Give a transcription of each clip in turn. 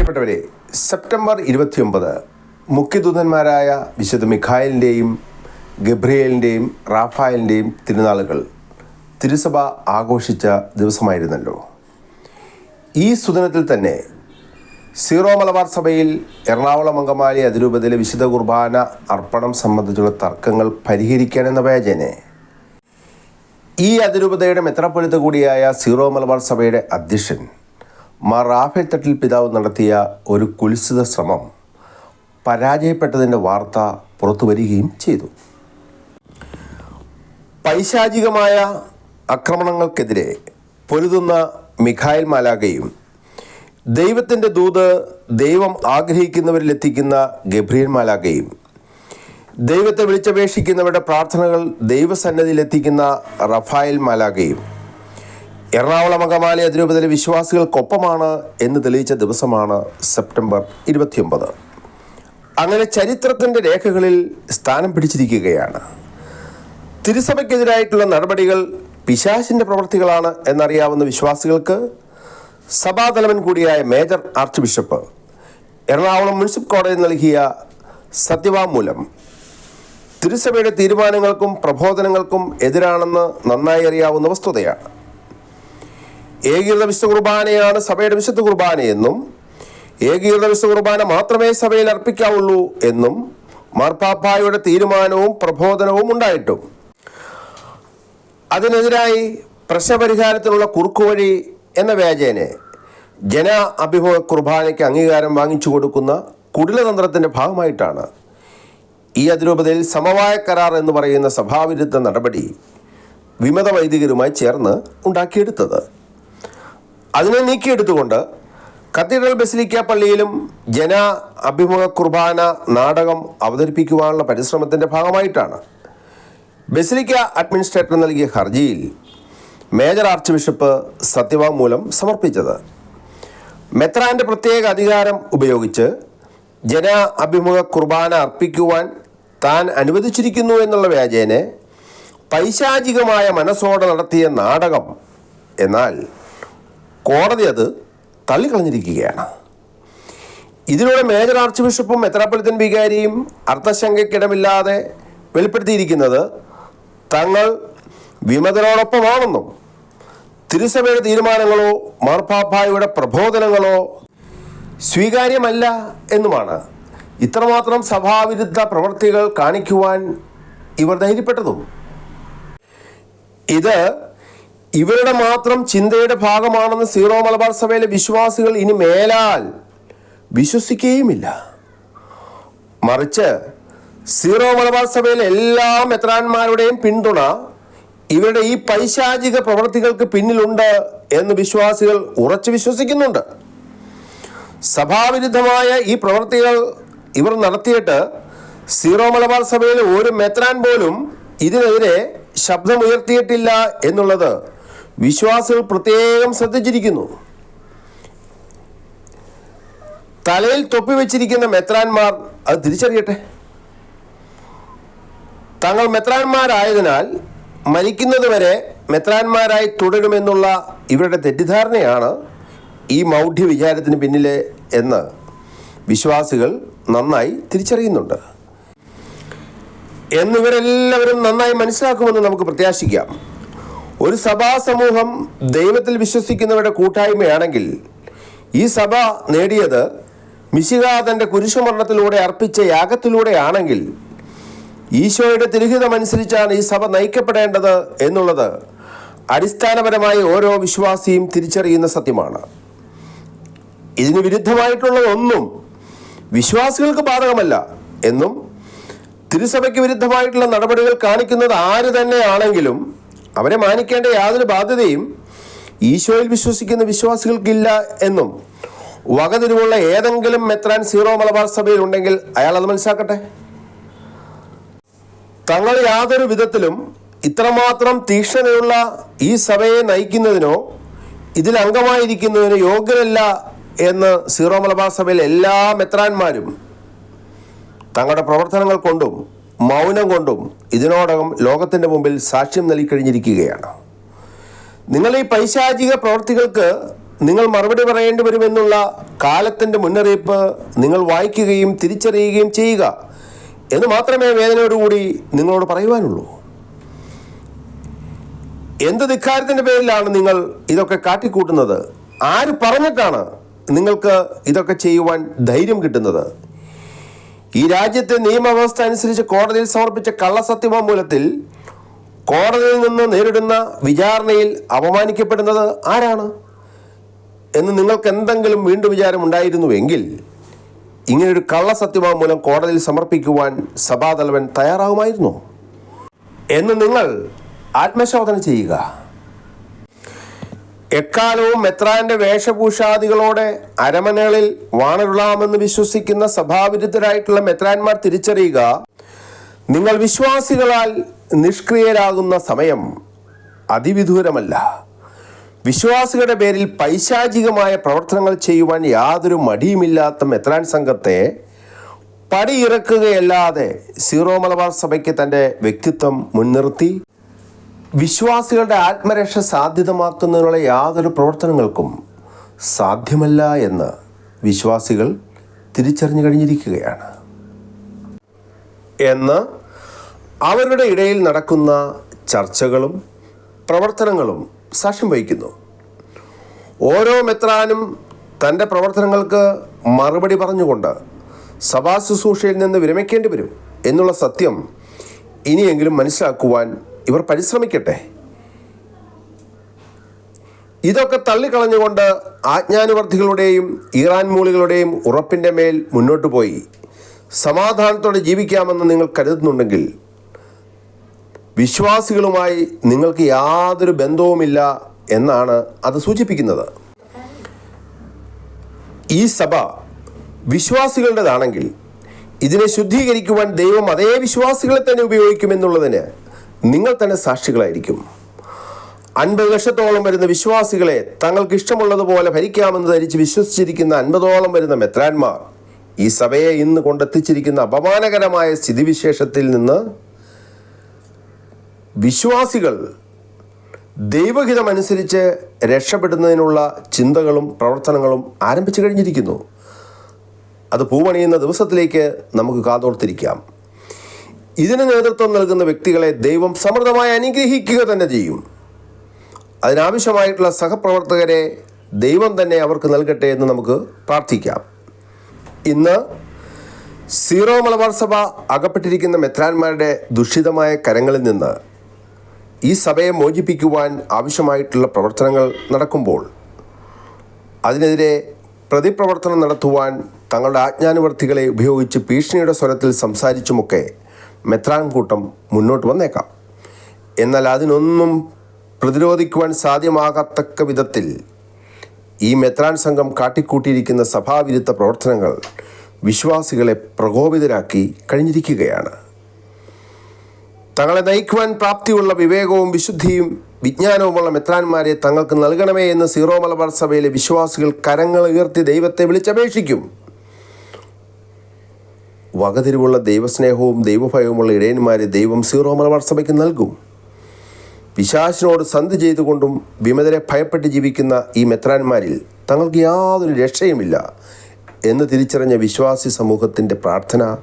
പ്രിയപ്പെട്ടവരെ സെപ്റ്റംബർ ഇരുപത്തിയൊമ്പത് മുഖ്യദൂതന്മാരായ വിശുദ്ധ മിഖായലിന്റെയും ഗബ്രിയേലിന്റെയും റാഫായലിന്റെയും തിരുനാളുകൾ തിരുസഭ ആഘോഷിച്ച ദിവസമായിരുന്നല്ലോ. ഈ സുദിനത്തിൽ തന്നെ സീറോ മലബാർ സഭയിൽ എറണാകുളം അങ്കമാലി അതിരൂപതയിലെ വിശുദ്ധ കുർബാന അർപ്പണം സംബന്ധിച്ചുള്ള തർക്കങ്ങൾ പരിഹരിക്കാനെന്ന വ്യാജനെ ഈ അതിരൂപതയുടെ മെത്രാപ്പൊലിത്ത കൂടിയായ സീറോ മലബാർ സഭയുടെ അധ്യക്ഷൻ മാർ റാഫേൽ തട്ടിൽ പിതാവ് നടത്തിയ ഒരു കുലിസിത ശ്രമം പരാജയപ്പെട്ടതിന്റെ വാർത്ത പുറത്തു വരികയും ചെയ്തു. പൈശാചികമായ ആക്രമണങ്ങൾക്കെതിരെ പൊരുതുന്ന മിഖായൽ മാലാകയും ദൈവത്തിന്റെ ദൂത് ദൈവം ആഗ്രഹിക്കുന്നവരിൽ എത്തിക്കുന്ന ഗബ്രിയൽ മാലാകയും ദൈവത്തെ വിളിച്ചപേക്ഷിക്കുന്നവരുടെ പ്രാർത്ഥനകൾ ദൈവസന്നദ്ധിയിലെത്തിക്കുന്ന റഫായൽ മാലാകയും എറണാകുളം അങ്കമാലി അതിരൂപതയിലെ വിശ്വാസികൾക്കൊപ്പമാണ് എന്ന് തെളിയിച്ച ദിവസമാണ് സെപ്റ്റംബർ ഇരുപത്തിയൊമ്പത്. അങ്ങനെ ചരിത്രത്തിന്റെ രേഖകളിൽ സ്ഥാനം പിടിച്ചിരിക്കുകയാണ്. തിരുസഭയ്ക്കെതിരായിട്ടുള്ള നടപടികൾ പിശാശിന്റെ പ്രവൃത്തികളാണ് എന്നറിയാവുന്ന വിശ്വാസികൾക്ക് സഭാതലവൻ കൂടിയായ major archbishop Ernakulam municipal കോടതി നൽകിയ സത്യവാങ്മൂലം തിരുസഭയുടെ തീരുമാനങ്ങൾക്കും പ്രബോധനങ്ങൾക്കും എതിരാണെന്ന് നന്നായി അറിയാവുന്ന വസ്തുതയാണ്. ഏകീകൃത വിശുദ്ധ കുർബാനയാണ് സഭയുടെ വിശുദ്ധ കുർബാനയെന്നും ഏകീകൃത വിശുദ്ധ കുർബാന മാത്രമേ സഭയിൽ അർപ്പിക്കാവുള്ളൂ എന്നും മാർപ്പാപ്പായുടെ തീരുമാനവും പ്രബോധനവും ഉണ്ടായിട്ടും. അതിനെതിരായി പ്രശ്നപരിഹാരത്തിനുള്ള കുറുക്കുവഴി എന്ന വ്യാജേനെ ജന അഭിമുഖ കുർബാനയ്ക്ക് അംഗീകാരം വാങ്ങിച്ചു കൊടുക്കുന്ന കുടിലതന്ത്രത്തിന്റെ ഭാഗമായിട്ടാണ് ഈ അതിരൂപതയിൽ സമവായ കരാർ എന്ന് പറയുന്ന സഭാവിരുദ്ധ നടപടി വിമത വൈദികരുമായി ചേർന്ന് ഉണ്ടാക്കിയെടുത്തത്. അതിനെ നീക്കിയെടുത്തുകൊണ്ട് കത്തീഡ്രൽ ബസിലിക്ക പള്ളിയിലും ജന അഭിമുഖ കുർബാന നാടകം അവതരിപ്പിക്കുവാനുള്ള പരിശ്രമത്തിന്റെ ഭാഗമായിട്ടാണ്. ബസിലിക്ക അഡ്മിനിസ്ട്രേറ്റർ നൽകിയ ഹർജിയിൽ മേജർ ആർച്ച് ബിഷപ്പ് സത്യവാങ്മൂലം സമർപ്പിച്ചത്. മെത്രാന്റെ പ്രത്യേക അധികാരം ഉപയോഗിച്ച് ജന അഭിമുഖ കുർബാന അർപ്പിക്കുവാൻ താൻ അനുവദിച്ചിരിക്കുന്നു എന്നുള്ള വ്യാജേനെ പൈശാചികമായ മനസ്സോടെ നടത്തിയ നാടകം. എന്നാൽ കോടതി അത് തള്ളിക്കളഞ്ഞിരിക്കുകയാണ്. ഇതിലൂടെ മേജർ ആർച്ച് ബിഷപ്പും മെത്രാപ്പൊലിത്തൻ വികാരിയും അർത്ഥശങ്കയ്ക്കിടമില്ലാതെ വെളിപ്പെടുത്തിയിരിക്കുന്നത് തങ്ങൾ വിമതരോടൊപ്പമാണെന്നും തിരുസഭയുടെ തീരുമാനങ്ങളോ മാർപ്പാപ്പായുടെ പ്രബോധനങ്ങളോ സ്വീകാര്യമല്ല എന്നുമാണ് ഇത്രമാത്രം സഭാവിരുദ്ധ പ്രവൃത്തികൾ കാണിക്കുവാൻ ഇവർ ധൈര്യപ്പെട്ടതും. ഇത് ഇവരുടെ മാത്രം ചിന്തയുടെ ഭാഗമാണെന്ന് സീറോ മലബാർ സഭയിലെ വിശ്വാസികൾ ഇനി മേലാൽ വിശ്വസിക്കുകയുമില്ല. മറിച്ച് സീറോ മലബാർ സഭയിലെ എല്ലാ മെത്രാന്മാരുടെയും പിന്തുണ ഇവരുടെ ഈ പൈശാചിക പ്രവൃത്തികൾക്ക് പിന്നിലുണ്ട് എന്ന് വിശ്വാസികൾ ഉറച്ചു വിശ്വസിക്കുന്നുണ്ട്. സഭാവിരുദ്ധമായ ഈ പ്രവൃത്തികൾ ഇവർ നടത്തിയിട്ട് സീറോ മലബാർ സഭയിലെ ഒരു മെത്രാൻ പോലും ഇതിനെതിരെ ശബ്ദമുയർത്തിയിട്ടില്ല എന്നുള്ളത് വിശ്വാസികൾ പ്രത്യേകം ശ്രദ്ധിച്ചിരിക്കുന്നു. തലയിൽ തൊപ്പി വെച്ചിരിക്കുന്ന മെത്രാന്മാർ അത് തിരിച്ചറിയട്ടെ. തങ്ങൾ മെത്രാന്മാരായതിനാൽ മരിക്കുന്നതുവരെ മെത്രാന്മാരായി തുടരുമെന്നുള്ള ഇവരുടെ തെറ്റിദ്ധാരണയാണ് ഈ മൗഢ്യ വിചാരത്തിന് പിന്നിലെ എന്ന് വിശ്വാസികൾ നന്നായി തിരിച്ചറിയുന്നുണ്ട്. എന്നിവരെല്ലാവരും നന്നായി മനസ്സിലാക്കുമെന്ന് നമുക്ക് പ്രത്യാശിക്കാം. ഒരു സഭാ സമൂഹം ദൈവത്തിൽ വിശ്വസിക്കുന്നവരുടെ കൂട്ടായ്മയാണെങ്കിൽ ഈ സഭ നേടിയത് മിശിക തന്റെ കുരിശുമരണത്തിലൂടെ അർപ്പിച്ച യാഗത്തിലൂടെയാണെങ്കിൽ ഈശോയുടെ തിരുഹിതമനുസരിച്ചാണ് ഈ സഭ നയിക്കപ്പെടേണ്ടത് എന്നുള്ളത് അടിസ്ഥാനപരമായി ഓരോ വിശ്വാസിയും തിരിച്ചറിയുന്ന സത്യമാണ്. ഇതിന് വിരുദ്ധമായിട്ടുള്ള ഒന്നും വിശ്വാസികൾക്ക് ബാധകമല്ല എന്നും തിരുസഭയ്ക്ക് വിരുദ്ധമായിട്ടുള്ള നടപടികൾ കാണിക്കുന്നത് ആര് തന്നെയാണെങ്കിലും അവരെ മാനിക്കേണ്ട യാതൊരു ബാധ്യതയും ഈശോയിൽ വിശ്വസിക്കുന്ന വിശ്വാസികൾക്കില്ല എന്നും വകതിരിവുള്ള ഏതെങ്കിലും മെത്രാൻ സീറോ മലബാർ സഭയിൽ ഉണ്ടെങ്കിൽ അയാൾ അത് മനസ്സിലാക്കട്ടെ? തങ്ങൾ യാതൊരു വിധത്തിലും ഇത്രമാത്രം തീക്ഷ്ണതയുള്ള ഈ സഭയെ നയിക്കുന്നതിനോ ഇതിൽ അംഗമായിരിക്കുന്നതിനോ യോഗ്യരല്ല എന്ന് സീറോ മലബാർ സഭയിലെ എല്ലാ മെത്രാന്മാരും തങ്ങളുടെ പ്രവർത്തനങ്ങൾ കൊണ്ടും മൗനം കൊണ്ടും ഇതിനോടകം ലോകത്തിന്റെ മുമ്പിൽ സാക്ഷ്യം നൽകിക്കഴിഞ്ഞിരിക്കുകയാണ്. നിങ്ങൾ ഈ പൈശാചിക പ്രവർത്തികൾക്ക് നിങ്ങൾ മറുപടി പറയേണ്ടി വരുമെന്നുള്ള കാലത്തിന്റെ മുന്നറിയിപ്പ് നിങ്ങൾ വായിക്കുകയും തിരിച്ചറിയുകയും ചെയ്യുക എന്ന് മാത്രമേ വേദനയോടുകൂടി നിങ്ങളോട് പറയുവാനുള്ളൂ. എന്ത് ധിക്കാരത്തിന്റെ പേരിലാണ് നിങ്ങൾ ഇതൊക്കെ കാട്ടിക്കൂട്ടുന്നത്? ആര് പറഞ്ഞിട്ടാണ് നിങ്ങൾക്ക് ഇതൊക്കെ ചെയ്യുവാൻ ധൈര്യം കിട്ടുന്നത്? ഈ രാജ്യത്തെ നിയമവ്യവസ്ഥ അനുസരിച്ച് കോടതിയിൽ സമർപ്പിച്ച കള്ളസത്യവാങ്മൂലത്തിൽ കോടതിയിൽ നിന്ന് നേരിടുന്ന വിചാരണയിൽ അപമാനിക്കപ്പെടുന്നത് ആരാണ്? എന്ന് നിങ്ങൾക്ക് എന്തെങ്കിലും വീണ്ടും വിചാരം ഉണ്ടായിരുന്നുവെങ്കിൽ ഇങ്ങനൊരു കള്ളസത്യവാങ്മൂലം കോടതിയിൽ സമർപ്പിക്കുവാൻ സഭാതലവൻ തയ്യാറാകുമായിരുന്നു എന്ന് നിങ്ങൾ ആത്മശോധന ചെയ്യുക. എക്കാലവും മെത്രാന്റെ വേഷഭൂഷാദികളോടെ അരമനകളിൽ വാണരുളാമെന്ന് വിശ്വസിക്കുന്ന സഭാവിരുദ്ധരായിട്ടുള്ള മെത്രാന്മാർ തിരിച്ചറിയുക നിങ്ങൾ വിശ്വാസികളാൽ നിഷ്ക്രിയരാകുന്ന സമയം അതിവിദൂരമല്ല. വിശ്വാസികളുടെ പേരിൽ പൈശാചികമായ പ്രവർത്തനങ്ങൾ ചെയ്യുവാൻ യാതൊരു മടിയുമില്ലാത്ത മെത്രാൻ സംഘത്തെ പടിയിറക്കുകയല്ലാതെ സീറോ മലബാർ സഭയ്ക്ക് തന്റെ വ്യക്തിത്വം മുൻനിർത്തി വിശ്വാസികളുടെ ആത്മരക്ഷ സാധ്യതമാക്കുന്നതിനുള്ള യാതൊരു പ്രവർത്തനങ്ങൾക്കും സാധ്യമല്ല എന്ന് വിശ്വാസികൾ തിരിച്ചറിഞ്ഞു കഴിഞ്ഞിരിക്കുകയാണ്. എന്ന് അവരുടെ ഇടയിൽ നടക്കുന്ന ചർച്ചകളും പ്രവർത്തനങ്ങളും സാക്ഷ്യം വഹിക്കുന്നു. ഓരോ മെത്രാനും തന്റെ പ്രവർത്തനങ്ങൾക്ക് മറുപടി പറഞ്ഞുകൊണ്ട് സഭാ ശുശ്രൂഷയിൽ നിന്ന് വിരമിക്കേണ്ടി വരും എന്നുള്ള സത്യം ഇനിയെങ്കിലും മനസ്സിലാക്കുവാൻ ഇവർ പരിശ്രമിക്കട്ടെ. ഇതൊക്കെ തള്ളിക്കളഞ്ഞുകൊണ്ട് ആജ്ഞാനുവർത്തികളുടെയും ഇറാൻ മൂളികളുടെയും ഉറപ്പിന്റെ മേൽ മുന്നോട്ട് പോയി. സമാധാനത്തോടെ ജീവിക്കാമെന്ന് നിങ്ങൾ കരുതുന്നുണ്ടെങ്കിൽ വിശ്വാസികളുമായി നിങ്ങൾക്ക് യാതൊരു ബന്ധവുമില്ല എന്നാണ് അത് സൂചിപ്പിക്കുന്നത്. ഈ സഭ വിശ്വാസികളുടേതാണെങ്കിൽ ഇതിനെ ശുദ്ധീകരിക്കുവാൻ ദൈവം അതേ വിശ്വാസികളെ തന്നെ ഉപയോഗിക്കുമെന്നുള്ളതിന് നിങ്ങൾ തന്നെ സാക്ഷികളായിരിക്കും. അൻപത് ലക്ഷത്തോളം വരുന്ന വിശ്വാസികളെ തങ്ങൾക്ക് ഇഷ്ടമുള്ളതുപോലെ ഭരിക്കാമെന്ന് ധരിച്ച് വിശ്വസിച്ചിരിക്കുന്ന അൻപതോളം വരുന്ന മെത്രാന്മാർ ഈ സഭയെ ഇന്ന് കൊണ്ടെത്തിച്ചിരിക്കുന്ന അപമാനകരമായ സ്ഥിതിവിശേഷത്തിൽ നിന്ന് വിശ്വാസികൾ ദൈവഹിതമനുസരിച്ച് രക്ഷപ്പെടുന്നതിനുള്ള ചിന്തകളും പ്രവർത്തനങ്ങളും ആരംഭിച്ചു കഴിഞ്ഞിരിക്കുന്നു. അത് പൂവണിയുന്ന ദിവസത്തിലേക്ക് നമുക്ക് കാതോർത്തിരിക്കാം. ഇതിന് നേതൃത്വം നൽകുന്ന വ്യക്തികളെ ദൈവം സമൃദ്ധമായി അനുഗ്രഹിക്കുക തന്നെ ചെയ്യും. അതിനാവശ്യമായിട്ടുള്ള സഹപ്രവർത്തകരെ ദൈവം തന്നെ അവർക്ക് നൽകട്ടെ എന്ന് നമുക്ക് പ്രാർത്ഥിക്കാം. ഇന്ന് സീറോ മലബാർ സഭ അകപ്പെട്ടിരിക്കുന്ന മെത്രാന്മാരുടെ ദുഷിതമായ കരങ്ങളിൽ നിന്ന് ഈ സഭയെ മോചിപ്പിക്കുവാൻ ആവശ്യമായിട്ടുള്ള പ്രവർത്തനങ്ങൾ നടക്കുമ്പോൾ അതിനെതിരെ പ്രതിപ്രവർത്തനം നടത്തുവാൻ തങ്ങളുടെ ആജ്ഞാനുവർത്തികളെ ഉപയോഗിച്ച് ഭീഷണിയുടെ സ്വരത്തിൽ സംസാരിച്ചുമൊക്കെ മെത്രാൻ കൂട്ടം മുന്നോട്ട് വന്നേക്കാം. എന്നാൽ അതിനൊന്നും പ്രതിരോധിക്കുവാൻ സാധ്യമാകത്തക്ക വിധത്തിൽ ഈ മെത്രാൻ സംഘം കാട്ടിക്കൂട്ടിയിരിക്കുന്ന സഭാവിരുദ്ധ പ്രവർത്തനങ്ങൾ വിശ്വാസികളെ പ്രകോപിതരാക്കി കഴിഞ്ഞിരിക്കുകയാണ്. തങ്ങളെ നയിക്കുവാൻ പ്രാപ്തിയുള്ള വിവേകവും വിശുദ്ധിയും വിജ്ഞാനവുമുള്ള മെത്രാന്മാരെ തങ്ങൾക്ക് നൽകണമേ എന്ന് സീറോ മലബാർ സഭയിലെ വിശ്വാസികൾ കരങ്ങൾ ഉയർത്തി ദൈവത്തെ വിളിച്ചപേക്ഷിക്കും. വകതിരിവുള്ള ദൈവസ്നേഹവും ദൈവഭയവുമുള്ള ഇടയന്മാരെ ദൈവം സീറോ മലബാർ സഭയ്ക്ക് നൽകും. പിശാശിനോട് സന്ധി ചെയ്തുകൊണ്ടും വിമതരെ ഭയപ്പെട്ട് ജീവിക്കുന്ന ഈ മെത്രാന്മാരിൽ തങ്ങൾക്ക് യാതൊരു രക്ഷയുമില്ല എന്ന് തിരിച്ചറിഞ്ഞ വിശ്വാസി സമൂഹത്തിന്റെ പ്രാർത്ഥന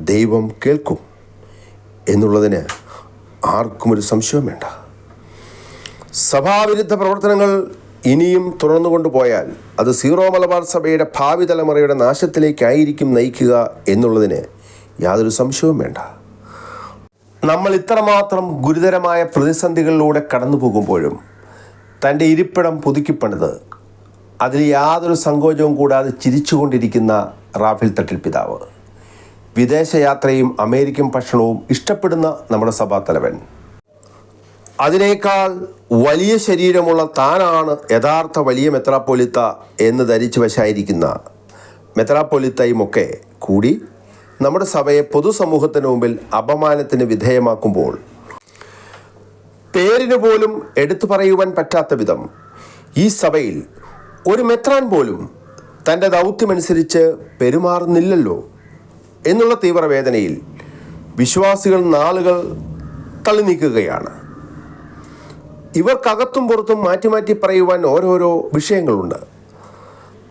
ദൈവം കേൾക്കും എന്നുള്ളതിന് ആർക്കും ഒരു സംശയം വേണ്ട. സഭാവിരുദ്ധ പ്രവർത്തനങ്ങൾ ഇനിയും തുടർന്നു പോയാൽ അത് സീറോ മലബാർ സഭയുടെ ഭാവി തലമുറയുടെ നാശത്തിലേക്കായിരിക്കും നയിക്കുക എന്നുള്ളതിന് യാതൊരു സംശയവും വേണ്ട. നമ്മൾ ഇത്രമാത്രം ഗുരുതരമായ പ്രതിസന്ധികളിലൂടെ കടന്നു പോകുമ്പോഴും തന്റെ ഇരിപ്പിടം പുതുക്കിപ്പണിത് അതിൽ യാതൊരു സങ്കോചവും കൂടാതെ ചിരിച്ചുകൊണ്ടിരിക്കുന്ന റാഫേൽ തട്ടിൽ പിതാവ്. വിദേശയാത്രയും അമേരിക്കൻ ഭക്ഷണവും ഇഷ്ടപ്പെടുന്ന നമ്മുടെ സഭാതലവൻ അതിനേക്കാൾ വലിയ ശരീരമുള്ള താനാണ് യഥാർത്ഥ വലിയ മെത്രാപ്പൊലിത്ത എന്ന് ധരിച്ചു വശായിരിക്കുന്ന മെത്രാപ്പൊലിത്തയുമൊക്കെ കൂടി നമ്മുടെ സഭയെ പൊതുസമൂഹത്തിന് മുമ്പിൽ അപമാനത്തിന് വിധേയമാക്കുമ്പോൾ പേരിന് പോലും എടുത്തു പറയുവാൻ പറ്റാത്ത വിധം ഈ സഭയിൽ ഒരു മെത്രാൻ പോലും തന്റെ ദൗത്യമനുസരിച്ച് പെരുമാറുന്നില്ലല്ലോ എന്നുള്ള തീവ്രവേദനയിൽ വിശ്വാസികൾ നാളുകൾ തള്ളി നീക്കുകയാണ് ഇവർക്കകത്തും പുറത്തും മാറ്റി മാറ്റി പറയുവാൻ ഓരോരോ വിഷയങ്ങളുണ്ട്.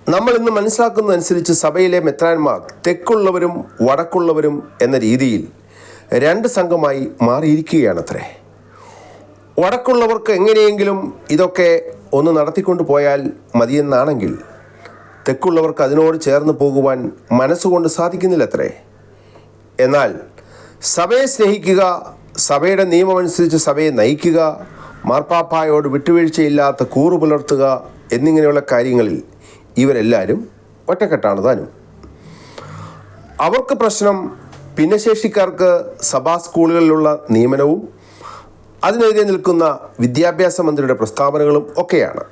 നമ്മൾ ഇന്ന് മനസ്സിലാക്കുന്നതനുസരിച്ച് സഭയിലെ മെത്രാന്മാർ തെക്കുള്ളവരും വടക്കുള്ളവരും എന്ന രീതിയിൽ രണ്ട് സംഘമായി മാറിയിരിക്കുകയാണത്രേ. വടക്കുള്ളവർക്ക് എങ്ങനെയെങ്കിലും ഇതൊക്കെ ഒന്ന് നടത്തിക്കൊണ്ട് പോയാൽ മതിയെന്നാണെങ്കിൽ തെക്കുള്ളവർക്ക് അതിനോട് ചേർന്ന് പോകുവാൻ മനസ്സുകൊണ്ട് സാധിക്കുന്നില്ലത്രേ. എന്നാൽ സഭയെ സ്നേഹിക്കുക സഭയുടെ നിയമമനുസരിച്ച് സഭയെ നയിക്കുക മാർപ്പാപ്പായോട് വിട്ടുവീഴ്ചയില്ലാത്ത കൂറു പുലർത്തുക എന്നിങ്ങനെയുള്ള കാര്യങ്ങളിൽ ഇവരെല്ലാവരും ഒറ്റക്കെട്ടാണ് താനും. അവർക്ക് പ്രശ്നം ഭിന്നശേഷിക്കാർക്ക് സഭാ സ്കൂളുകളിലുള്ള നിയമനവും അതിനെതിരെ നിൽക്കുന്ന വിദ്യാഭ്യാസ മന്ത്രിയുടെ പ്രസ്താവനകളും ഒക്കെയാണ്.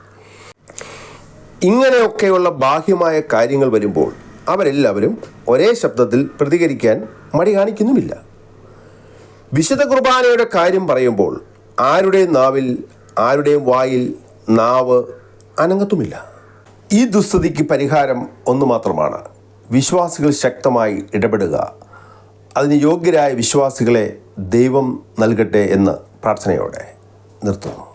ഇങ്ങനെയൊക്കെയുള്ള ബാഹ്യമായ കാര്യങ്ങൾ വരുമ്പോൾ അവരെല്ലാവരും ഒരേ ശബ്ദത്തിൽ പ്രതികരിക്കാൻ മടി കാണിക്കുന്നുമില്ല. വിശുദ്ധ കുർബാനയുടെ കാര്യം പറയുമ്പോൾ ആരുടെയും നാവിൽ ആരുടെയും വായിൽ നാവ് അനങ്ങത്തുമില്ല. ഈ ദുസ്ഥിതിക്ക് പരിഹാരം ഒന്നു മാത്രമാണ്. വിശ്വാസികൾ ശക്തമായി ഇടപെടുക. അതിന് യോഗ്യരായ വിശ്വാസികളെ ദൈവം നൽകട്ടെ എന്ന് പ്രാർത്ഥനയോടെ നിർത്തുന്നു.